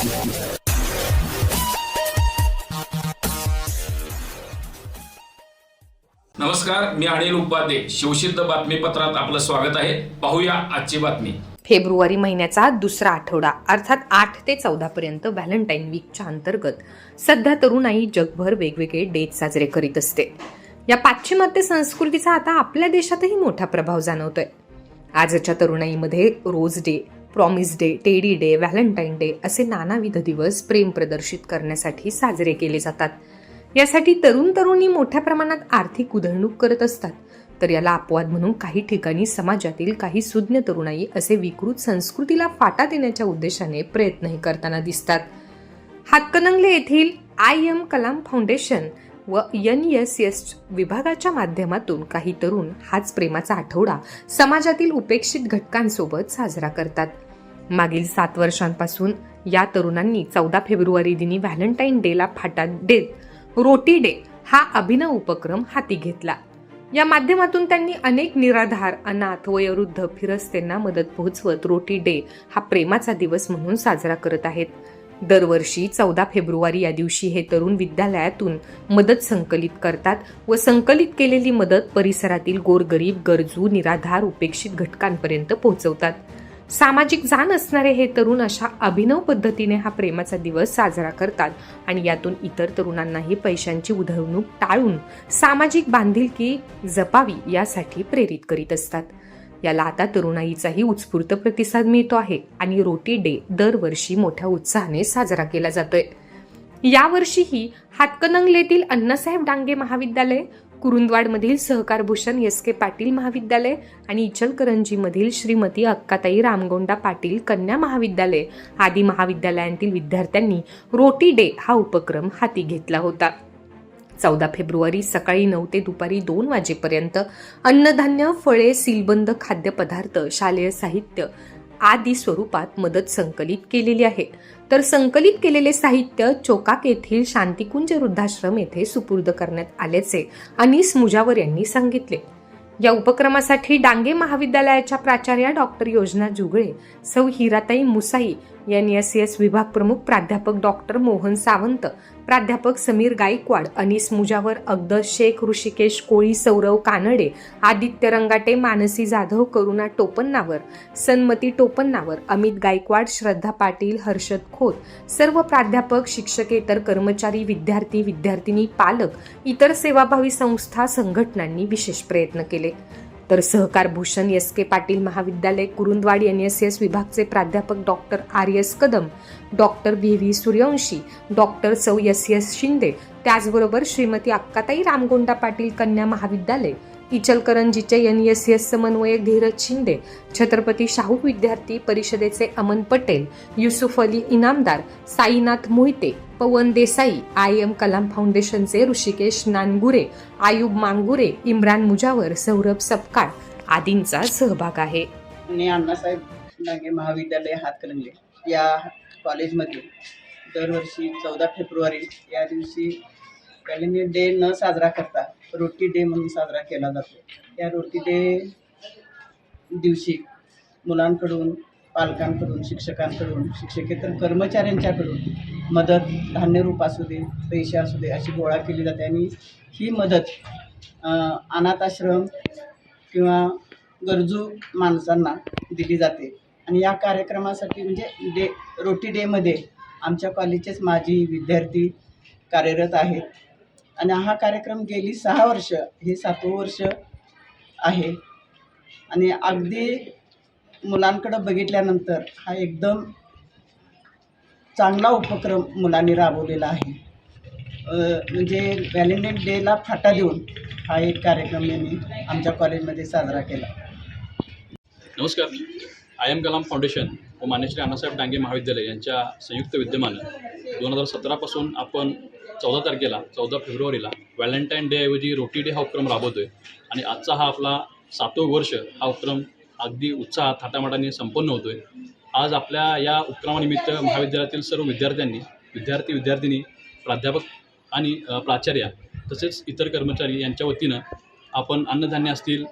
नमस्कार मी अनिल उपाध्ये. शिवसिद्ध बातमीपत्रात आपलं स्वागत आहे. पाहूया आजची बातमी. फेब्रुवारी महिन्याचा दुसरा आठवडा अर्थात आठ ते चौदा पर्यंत व्हॅलेंटाईन वीकच्या अंतर्गत. सध्या तरुणाई जगभर वेगवेगळे डेट साजरे करीत असते. या पाश्चिमात्य संस्कृतीचा आता आपल्या देशातही मोठा प्रभाव जाणवतोय. आजच्या तरुणाईमध्ये rose day promise day teddy day Valentine day असे नानाविध दिवस प्रेम प्रदर्शित करण्यासाठी साजरे केले जातात. यासाठी तरुण तरुणी मोठ्या प्रमाणात आर्थिक उधळणूक करत असतात. तर याला अपवाद म्हणून काही ठिकाणी समाजातील काही सुज्ञ तरुणाई असे विकृत संस्कृतीला फाटा देण्याच्या उद्देशाने प्रयत्नही करताना दिसतात. हातकणंगले येथील आय एम कलाम फाउंडेशन व एन एस एस विभागाच्या माध्यमातून काही तरुण हाच प्रेमाचा आठवडा समाजातील उपेक्षित घटकांसोबत साजरा करतात. मागील सात वर्षांपासून या तरुणांनी चौदा फेब्रुवारी दिनी व्हॅलेंटाईन डेला फाटा देत रोटी डे हा अभिनव उपक्रम हाती घेतला. या माध्यमातून त्यांनी अनेक निराधार अनाथ वयोवृद्ध फिरस्त्यांना मदत पोहोचवत रोटी डे हा प्रेमाचा दिवस म्हणून साजरा करत आहेत. दरवर्षी चौदा फेब्रुवारी या दिवशी हे तरुण विद्यालयातून मदत संकलित करतात व संकलित केलेली मदत परिसरातील गोरगरीब गरजू निराधार उपेक्षित घटकांपर्यंत पोहोचवतात. सामाजिक जाण असणारे हे तरुण अशा अभिनव पद्धतीने हा प्रेमाचा दिवस साजरा करतात आणि यातून इतर तरुणांनाही पैशांची उधळणूक टाळून सामाजिक बांधिलकी जपावी यासाठी प्रेरित करीत असतात. याला आता तरुणाईचाही उत्स्फूर्त प्रतिसाद मिळतो आहे आणि रोटी डे दरवर्षी मोठ्या उत्साहाने साजरा केला जातोय. यावर्षीही हातकणंगलेतील अण्णासाहेब डांगे महाविद्यालय कुरुंदवाडमधील सहकार भूषण एस के पाटील महाविद्यालय आणि इचलकरंजीमधील श्रीमती अक्काताई रामगोंडा पाटील कन्या महाविद्यालय आदी महाविद्यालयांतील विद्यार्थ्यांनी रोटी डे हा उपक्रम हाती घेतला होता. चौदा फेब्रुवारी सकाळी नऊ ते दुपारी दोन वाजेपर्यंत अन्नधान्य फळे सीलबंद खाद्यपदार्थ शालेय साहित्य आदी स्वरूपात मदत संकलित केलेली आहे. तर संकलित केलेले साहित्य चोकाक येथील शांतिकुंज वृद्धाश्रम येथे सुपूर्द करण्यात आल्याचे अनिस मुजावर यांनी सांगितले. या उपक्रमासाठी डांगे महाविद्यालयाच्या प्राचार्या डॉक्टर योजना जुगळे सौ Hiratai Musai N S S विभाग प्रमुख प्राध्यापक डॉक्टर मोहन सावंत प्राध्यापक समीर गायकवाड अनिस मुजावर अग्द शेख ऋषिकेश कोळी सौरव कानडे आदित्य रंगाटे मानसी जाधव करुणा टोपन्नावर सन्मती टोपन्नावर अमित गायकवाड श्रद्धा पाटील हर्षद खोत सर्व प्राध्यापक शिक्षकेतर कर्मचारी विद्यार्थी विद्यार्थिनी पालक इतर सेवाभावी संस्था संघटनांनी विशेष प्रयत्न केले. तर सहकार भूषण एस के पाटील महाविद्यालय कुरुंदवाड एन एस एस विभागचे प्राध्यापक doctor R S Kadam doctor V V Suryavanshi doctor सौ एस एस शिंदे त्याचबरोबर श्रीमती अक्काताई रामगोंडा पाटील कन्या महाविद्यालय इचलकरंजीचे एन एस एस समन्वयक धीरज शिंदे छत्रपती शाहू विद्यार्थी परिषदेचे अमन पटेल युसुफ अली इनामदार साईनाथ मोहिते पवन देसाई आय एम कलाम फाउंडेशनचे ऋषिकेश नानगुरे आयुब मांगुरे इम्रान मुजावर सौरभ सपकाळ आदींचा सहभाग आहे. अण्णासाहेब डांगे महाविद्यालय हातकणंगले या कॉलेजमध्ये दरवर्षी चौदा फेब्रुवारी या दिवशी व्हॅलेंटाईन डे न साजरा करता रोटी डे म्हणून साजरा केला जातो. या रोटी डे दिवशी मुलांकडून पालकांकडून शिक्षकांकडून शिक्षकेतर कर्मचाऱ्यांच्याकडून मदत धान्यरूप असू दे पैसे असू दे अशी गोळा केली जाते आणि ही मदत अनाथाश्रम किंवा गरजू माणसांना दिली जाते. आणि या कार्यक्रमासाठी म्हणजे डे रोटी डेमध्ये आमच्या कॉलेजचेच माजी विद्यार्थी कार्यरत आहेत. आणि हा कार्यक्रम गेली सहा वर्ष हे सातवं वर्ष आहे. आणि अगदी मुलांकडं बघितल्यानंतर हा एकदम चांगला उपक्रम मुलांनी राबवलेला आहे. म्हणजे व्हॅलेंटाईन डेला फाटा देऊन हा एक कार्यक्रम यांनी आमच्या कॉलेजमध्ये साजरा केला. नमस्कार. आय एम कलाम फाउंडेशन व मान्यश्री अण्णासाहेब डांगे महाविद्यालय यांच्या संयुक्त विद्यमानं दोन हजार सतरापासून आपण चौदा तारखेला चौदा फेब्रुवारीला व्हॅलेंटाईन डेऐवजी रोटी डे हा उपक्रम राबवतो आहे आणि आजचा हा आपला सातवं वर्ष हा उपक्रम अगदी उत्साहात थाटामाटाने संपन्न होतो आहे आज आपल्या या उपक्रमानिमित्त महाविद्यालयातील सर्व विद्यार्थ्यांनी विद्यार्थी विद्यार्थिनी प्राध्यापक आणि प्राचार्या तसेच इतर कर्मचारी यांच्या वतीनं आपण अन्नधान्य असतील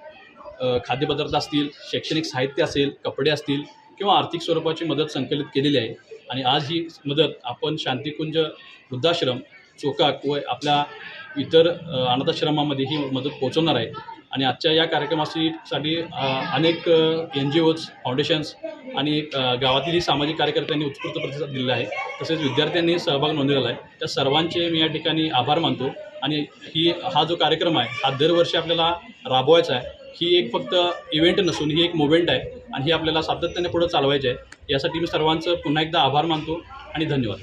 खाद्यपदार्थ असतील शैक्षणिक साहित्य असेल कपडे असतील किंवा आर्थिक स्वरूपाची मदत संकलित केलेली आहे. आणि आज ही मदत आपण शांतिकुंज वृद्धाश्रम चोकात व आपल्या इतर अनाथाश्रमामध्ये ही मदत पोहोचवणार आहे. आणि आजच्या या कार्यक्रमासाठी अनेक एन जी ओज फाउंडेशन्स आणि गावातीलही गावातील ही सामाजिक कार्यकर्त्यांनी उत्स्फूर्त प्रतिसाद दिलेला आहे. तसेच विद्यार्थ्यांनी सहभाग नोंदवलेला आहे. त्या सर्वांचे मी या ठिकाणी आभार मानतो. आणि ही हा जो कार्यक्रम आहे हा दरवर्षी आपल्याला राबवायचा आहे. ही एक फक्त इव्हेंट नसून ही एक मुवमेंट आहे. आणि ही आपल्याला सातत्याने पुढं चालवायची आहे. यासाठी मी सर्वांचं पुन्हा एकदा आभार मानतो. आणि धन्यवाद.